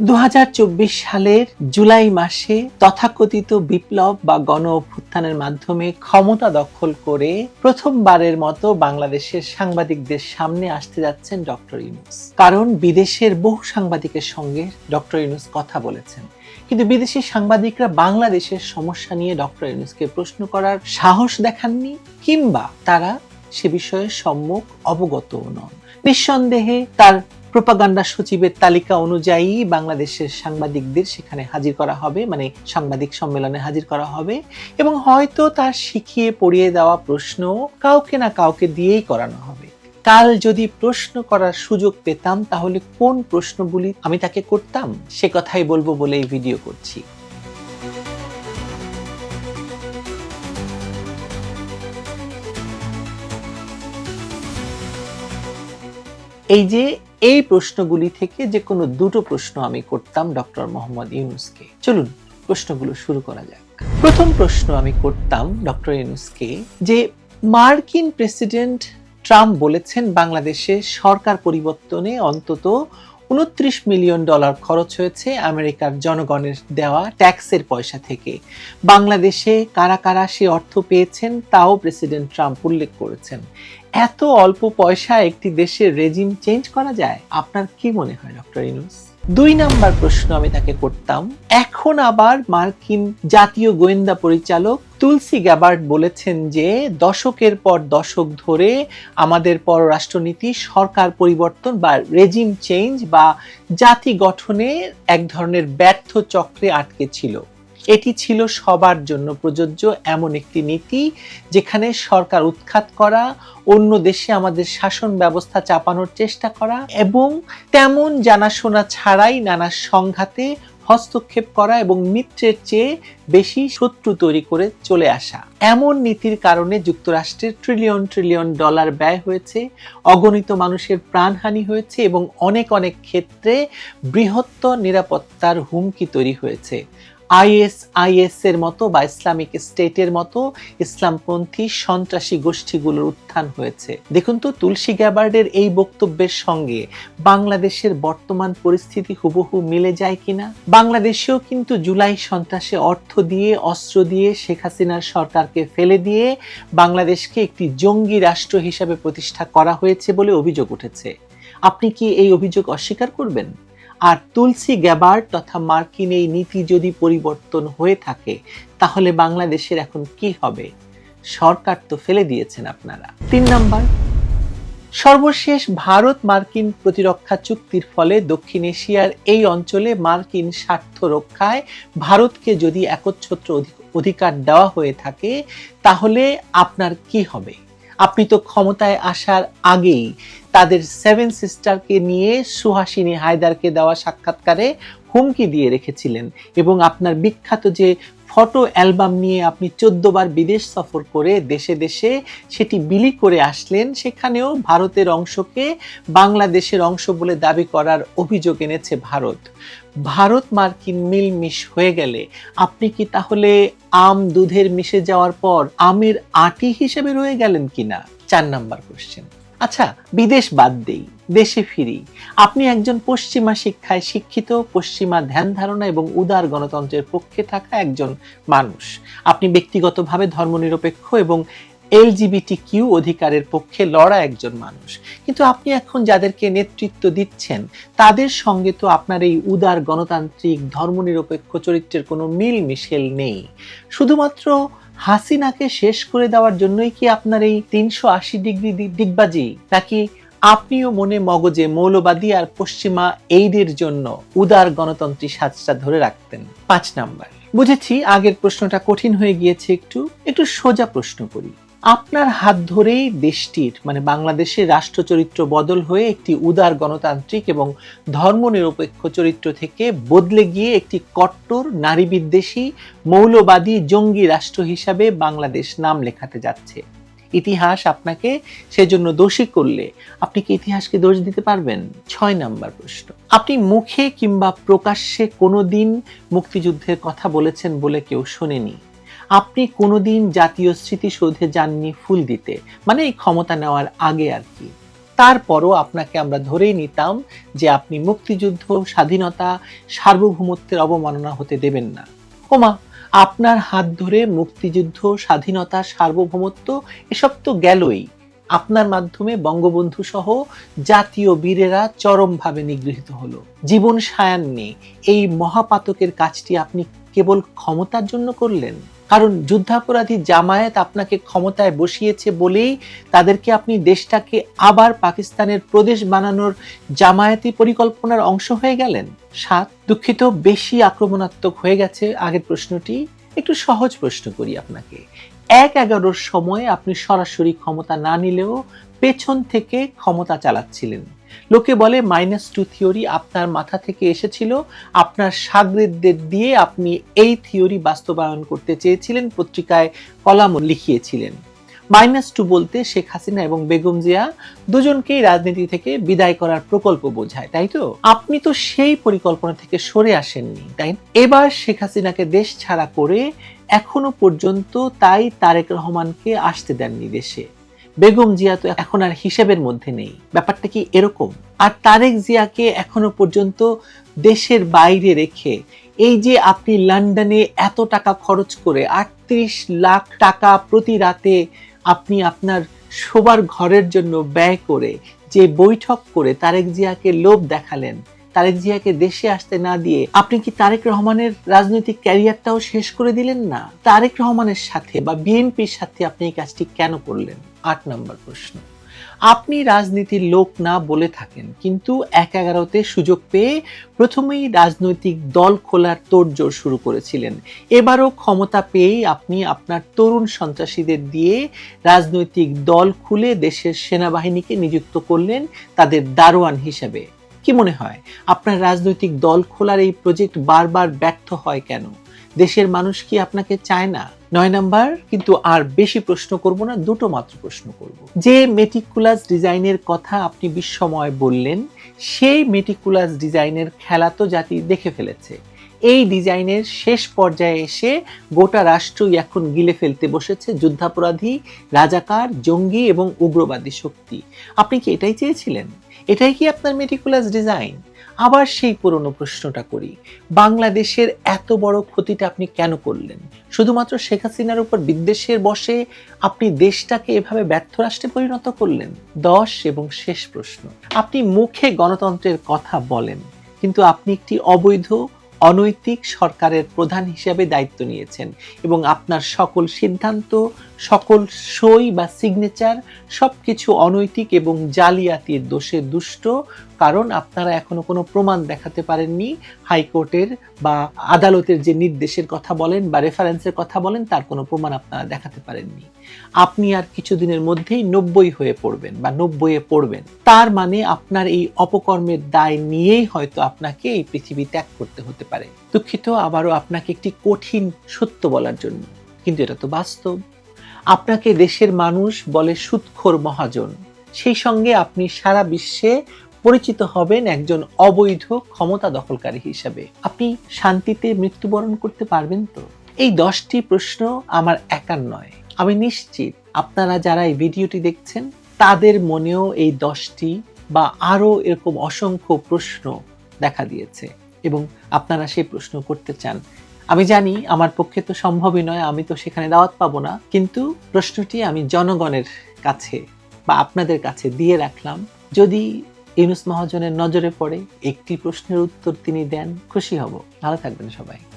দু হাজার চব্বিশ সালের জুলাই মাসে তথাকথিত বিপ্লব বা গণ অভ্যুত্থানের মাধ্যমে ক্ষমতা দখল করে প্রথমবারের মতো বাংলাদেশের সাংবাদিকদের সামনে আসতে যাচ্ছেন ডক্টর ইউনুস। কারণ বিদেশের বহু সাংবাদিকের সঙ্গে ডক্টর ইউনুস কথা বলেছেন। কিন্তু বিদেশি সাংবাদিকরা বাংলাদেশের সমস্যা নিয়ে ডক্টর ইউনুসকে প্রশ্ন করার সাহস দেখাননি কিংবা তারা সে বিষয়ে সম্মুখ অবগতও নন। নিঃসন্দেহে তার প্রোপাগান্ডা সচিবের তালিকা অনুযায়ী বাংলাদেশের সাংবাদিকদের সেখানে হাজির করা হবে মানে সাংবাদিক সম্মেলনে হাজির করা হবে এবং হয়তো তার শিখিয়ে পড়িয়ে দেওয়া প্রশ্ন কাউকে না কাউকে দিয়েই করানো হবে। কাল যদি প্রশ্ন করার সুযোগ পেতাম, তাহলে কোন প্রশ্নগুলি আমি তাকে করতাম? সে কথাই বলব বলেই ভিডিও করছি। এই যে এই প্রশ্নগুলি থেকে যে কোনো দুটো প্রশ্ন আমি করতাম ডক্টর মোহাম্মদ ইউনুসকে। চলুন প্রশ্নগুলো শুরু করা যাক। প্রথম প্রশ্ন আমি করতাম ডক্টর ইউনুসকে যে মার্কিন প্রেসিডেন্ট ট্রাম্প বলেছেন, বাংলাদেশে সরকার পরিবর্তনে অন্তত উনত্রিশ মিলিয়ন ডলার খরচ হয়েছে আমেরিকার জনগণের দেওয়া ট্যাক্সের পয়সা থেকে। বাংলাদেশে কারা কারা সে অর্থ পেয়েছেন, তাও প্রেসিডেন্ট ট্রাম্প উল্লেখ করেছেন। এত অল্প পয়সা একটি দেশের রেজিম চেঞ্জ করা যায়? আপনার কি মনে হয় ডক্টর ইনুস দুই নাম্বার প্রশ্ন আমি তাকে করতাম, এখন আবার মার্কিন জাতীয় গোয়েন্দা পরিচালক তুলসি গ্যাবার্ড বলেছেন যে দশকের পর দশক ধরে আমাদের পররাষ্ট্রনীতি, সরকার পরিবর্তন বা রেজিম চেঞ্জ বা জাতি গঠনে এক ধরনের ব্যর্থ চক্রে আটকে ছিল। এটি ছিল সবার জন্য প্রযোজ্য এমন একটি নীতি যেখানে সরকার উৎখাত করা, অন্য দেশে আমাদের শাসন ব্যবস্থা চাপানোর চেষ্টা করা এবং তেমন জানাশোনা ছাড়াই নানা সংঘাতে হস্তক্ষেপ করা এবং মিত্রের চেয়ে বেশি শত্রু তৈরি করে চলে আসা। এমন নীতির কারণে যুক্তরাষ্ট্রের ট্রিলিয়ন ট্রিলিয়ন ডলার ব্যয় হয়েছে, অগণিত মানুষের প্রাণহানি হয়েছে এবং অনেক অনেক ক্ষেত্রে বৃহত্তর নিরাপত্তার হুমকি তৈরি হয়েছে। আইএস আইএস এর মতো বা ইসলামিক স্টেটের মতো ইসলামপন্থী সন্ত্রাসী গোষ্ঠীগুলোর উত্থান হয়েছে। দেখুন তো, তুলসী গ্যাবার্ডের এই বক্তব্যের সঙ্গে বাংলাদেশের বর্তমান পরিস্থিতি হুবহু মিলে যায় কিনা? বাংলাদেশেও কিন্তু জুলাই সন্ত্রাসে অর্থ দিয়ে, অস্ত্র দিয়ে শেখ হাসিনার সরকারকে ফেলে দিয়ে বাংলাদেশকে একটি জঙ্গি রাষ্ট্র হিসাবে প্রতিষ্ঠা করা হয়েছে বলে অভিযোগ উঠেছে। আপনি কি এই অভিযোগ অস্বীকার করবেন? আর তুলসি গ্যাবার্ড তথা মার্কিন এই নীতি যদি পরিবর্তন হয়ে থাকে, তাহলে বাংলাদেশের এখন কি হবে? সরকার তো ফেলে দিয়েছেন আপনারা। তিন নাম্বার, সর্বশেষ ভারত মার্কিন প্রতিরক্ষা চুক্তির ফলে দক্ষিণ এশিয়ার এই অঞ্চলে মার্কিন স্বার্থ রক্ষায় ভারতকে যদি একচ্ছত্র অধিকার দেওয়া হয়ে থাকে, তাহলে আপনার কি হবে? আপনি তো ক্ষমতায় আসার আগেই তাদের সেভেন সিস্টারকে নিয়ে সুহাসিনী হায়দারকে দেওয়া সাক্ষাৎকারে হুমকি দিয়ে রেখেছিলেন এবং আপনার বিখ্যাত যে ফটো অ্যালবাম নিয়ে আপনি চোদ্দ বার বিদেশ সফর করে দেশে দেশে সেটি বিলি করে আসলেন, সেখানেও ভারতের অংশকে বাংলাদেশের অংশ বলে দাবি করার অভিযোগ এনেছে ভারত। ভারত মার্কিন মিল মিশ হয়ে গেলে আপনি কি তাহলে আম দুধের মিশে যাওয়ার পর আমের আটি হিসেবে রয়ে গেলেন কিনা? চার নাম্বার কোশ্চেন আচ্ছা বিদেশ বাদ দেই। দেশে ফিরি। আপনি একজন পশ্চিমা শিক্ষায় শিক্ষিত, পশ্চিমা ধ্যান ধারণা এবং উদার গণতন্ত্রের পক্ষে থাকা একজন মানুষ। আপনি ব্যক্তিগতভাবে ধর্মনিরপেক্ষ এবং এলজিবিটি কিউ অধিকারের পক্ষে লড়া একজন মানুষ। কিন্তু আপনি এখন যাদেরকে নেতৃত্ব দিচ্ছেন, তাদের সঙ্গে তো আপনার এই উদার গণতান্ত্রিক, ধর্মনিরপেক্ষ চরিত্রের কোনো মিল মিশেল নেই। শুধুমাত্র হাসিনাকে শেষ করে দেওয়ার জন্যই কি আপনার এই তিনশো আশি ডিগ্রি ডিগবাজি নাকি আপনিও মনে মগজে মৌলবাদী আর পশ্চিমা এইদের জন্য উদার গণতন্ত্রী সাজটা ধরে রাখতেন। পাঁচ নাম্বার। বুঝেছি আগের প্রশ্নটা কঠিন হয়ে গিয়েছে একটু। একটু সোজা প্রশ্ন করি। আপনার হাত ধরেই দেশটির মানে বাংলাদেশের রাষ্ট্র চরিত্র বদল হয়ে একটি উদার গণতান্ত্রিক এবং ধর্মনিরপেক্ষ চরিত্র থেকে বদলে গিয়ে একটি কট্টর নারী বিদ্বেষী মৌলবাদী, জঙ্গি রাষ্ট্র হিসাবে বাংলাদেশ নাম লেখাতে যাচ্ছে। ইতিহাস আপনাকে সেজন্য দোষী করলে আপনি কি ইতিহাসকে দোষ দিতে পারবেন? ছয় নাম্বার প্রশ্ন। আপনি মুখে কিংবা প্রকাশ্যে কোনোদিন মুক্তিযুদ্ধের কথা বলেছেন বলে কেউ শোনেনি। আপনি কোনোদিন জাতীয় স্মৃতিসৌধে যাননি ফুল দিতে মানে এই ক্ষমতা নেওয়ার আগে আর কি। তারপরও আপনাকে আমরা ধরেই নিতাম যে আপনি মুক্তিযুদ্ধ, স্বাধীনতা, সার্বভৌমত্বের অবমাননা হতে দেবেন না। ওমা আপনার হাত ধরে মুক্তিযুদ্ধ, স্বাধীনতা, সার্বভৌমত্ব, এসব তো গেলই। আপনার মাধ্যমে বঙ্গবন্ধু সহ জাতীয় বীরেরা চরমভাবে নিগৃহীত হলো। জীবন সায়ান্নে এই মহাপাতকের কাজটি আপনি কেবল ক্ষমতার জন্য করলেন? কারণ যুদ্ধাপরাধী জামায়াত আপনাকে ক্ষমতায় বসিয়েছে বলেই তাদেরকে আপনি দেশটাকে আবার পাকিস্তানের প্রদেশ বানানোর জামায়াতি পরিকল্পনার অংশ হয়ে গেলেন। সাত, দুঃখিত, বেশি আক্রমণাত্মক হয়ে গেছে। আগের প্রশ্নটি, একটু সহজ প্রশ্ন করি আপনাকে। এক এগারোর সময় আপনি সরাসরি ক্ষমতা না নিলেও পেছন থেকে ক্ষমতা চালাচ্ছিলেন। লোকে বলে মাইনাস টু থিওরি আপনার মাথা থেকে এসেছিল। আপনার সাগরেদদের দিয়ে আপনি এই থিওরি বাস্তবায়ন করতে চেয়েছিলেন, পত্রিকায় কলামও লিখিয়েছিলেন। মাইনাস টু বলতে শেখ হাসিনা এবং বেগম জিয়া দুজনকেই রাজনীতি থেকে বিদায় করার প্রকল্প বোঝায়, তাই তো? আপনি তো সেই পরিকল্পনা থেকে সরে আসেননি, তাই এবার শেখ হাসিনাকে দেশ ছাড়া করে এখনও পর্যন্ত তাই তারেক রহমানকে আসতে দেননি দেশে। বেগম জিয়া তো এখন আর হিসেবের মধ্যে নেই। ব্যাপারটা কি এরকম? আর তারেক জিয়াকে এখনও পর্যন্ত দেশের বাইরে রেখে এই যে আপনি লন্ডনে এত টাকা খরচ করে আটত্রিশ লাখ টাকা প্রতি রাতে আপনি আপনার শোবার ঘরের জন্য ব্যয় করে যে বৈঠক করে তারেক জিয়াকে লোভ দেখালেন তারেক জিয়াকে দেশে আসতে না দিয়ে আপনি কি তারেক রহমানের রাজনৈতিক ক্যারিয়ারটাও শেষ করে দিলেন না? তারেক রহমানের সাথে বা বিএনপির সাথে আপনি এই কাজটি কেন করলেন? আট নম্বর প্রশ্ন। আপনি রাজনীতির লোক না বলে থাকেন, কিন্তু এক এগারোতে সুযোগ পেয়ে প্রথমেই রাজনৈতিক দল খোলার তোড়জোড় শুরু করেছিলেন। এবারও ক্ষমতা পেয়েই আপনি আপনার তরুণ সন্ত্রাসীদের দিয়ে রাজনৈতিক দল খুলে দেশের সেনাবাহিনীকে নিযুক্ত করলেন তাদের দারোয়ান হিসেবে। কি মনে হয়? আপনার রাজনৈতিক দল খোলার এই প্রজেক্ট বারবার ব্যর্থ হয় কেন? দেশের মানুষ কি আপনাকে চায় না? নয় নাম্বার, কিন্তু আর বেশি প্রশ্ন করব না, দুটো মাত্র প্রশ্ন করব। যে মেটিকুলাস ডিজাইনের কথা আপনি বিস্ময় বললেন, সেই মেটিকুলাস ডিজাইনের খেলা তো জাতি দেখে ফেলেছে। এই ডিজাইনের শেষ পর্যায়ে এসে গোটা রাষ্ট্রই এখন গিলে ফেলতে বসেছে যুদ্ধাপরাধী, রাজাকার, জঙ্গি এবং উগ্রবাদী শক্তি। আপনি কি এটাই চেয়েছিলেন? এটাই কি আপনার মেটিকুলাস ডিজাইন আবার সেই পুরনো প্রশ্নটা করি, বাংলাদেশের এত বড় ক্ষতিটা আপনি কেন করলেন? শুধুমাত্র শেখ হাসিনার উপর বিদ্বেষের বসে আপনি দেশটাকে এভাবে ব্যর্থ রাষ্ট্রে পরিণত করলেন? দশ এবং শেষ প্রশ্ন। আপনি মুখে গণতন্ত্রের কথা বলেন, কিন্তু আপনি একটি অবৈধ অনৈতিক সরকারের প্রধান হিসেবে দায়িত্ব নিয়েছেন এবং আপনার সকল সিদ্ধান্ত, সকল সই বা সিগনেচার সবকিছু অনৈতিক এবং জালিয়াতির দোষে দুষ্ট কারণ আপনারা এখনও কোনো প্রমাণ দেখাতে পারেননি। হাইকোর্টের বা আদালতের যে নির্দেশের কথা বলেন বা রেফারেন্সের কথা বলেন, তার কোনো প্রমাণ আপনারা দেখাতে পারেননি। আপনি আর কিছুদিনের মধ্যেই নব্বই হয়ে পড়বেন বা নব্বইয়ে পড়বেন। তার মানে আপনার এই অপকর্মের দায় নিয়েই হয়তো আপনাকে এই পৃথিবী ত্যাগ করতে হতে পারে। দুঃখিত, আবারও আপনাকে একটি কঠিন সত্য বলার জন্য। কিন্তু এটা তো বাস্তব। আপনাকে দেশের মানুষ বলে সুৎখোর মহাজন। সেই সঙ্গে আপনি সারা বিশ্বে পরিচিত হবেন একজন অবৈধ ক্ষমতা দখলকারী হিসাবে। আপনি শান্তিতে মৃত্যুবরণ করতে পারবেন তো? এই দশটি প্রশ্ন আমার একার নয়। আমি নিশ্চিত আপনারা যারা এই ভিডিওটি দেখছেন, তাদের মনেও এই দশটি বা আরও এরকম অসংখ্য প্রশ্ন দেখা দিয়েছে এবং আপনারা সেই প্রশ্ন করতে চান। আমি জানি আমার পক্ষে তো সম্ভবই নয়, আমি তো সেখানে দাওয়াত পাবো না, কিন্তু প্রশ্নটি আমি জনগণের কাছে বা আপনাদের কাছে দিয়ে রাখলাম। যদি ইউনুস মহাজনের নজরে পড়ে একটি প্রশ্নের উত্তর তিনি দেন খুশি হব। ভালো থাকবেন সবাই।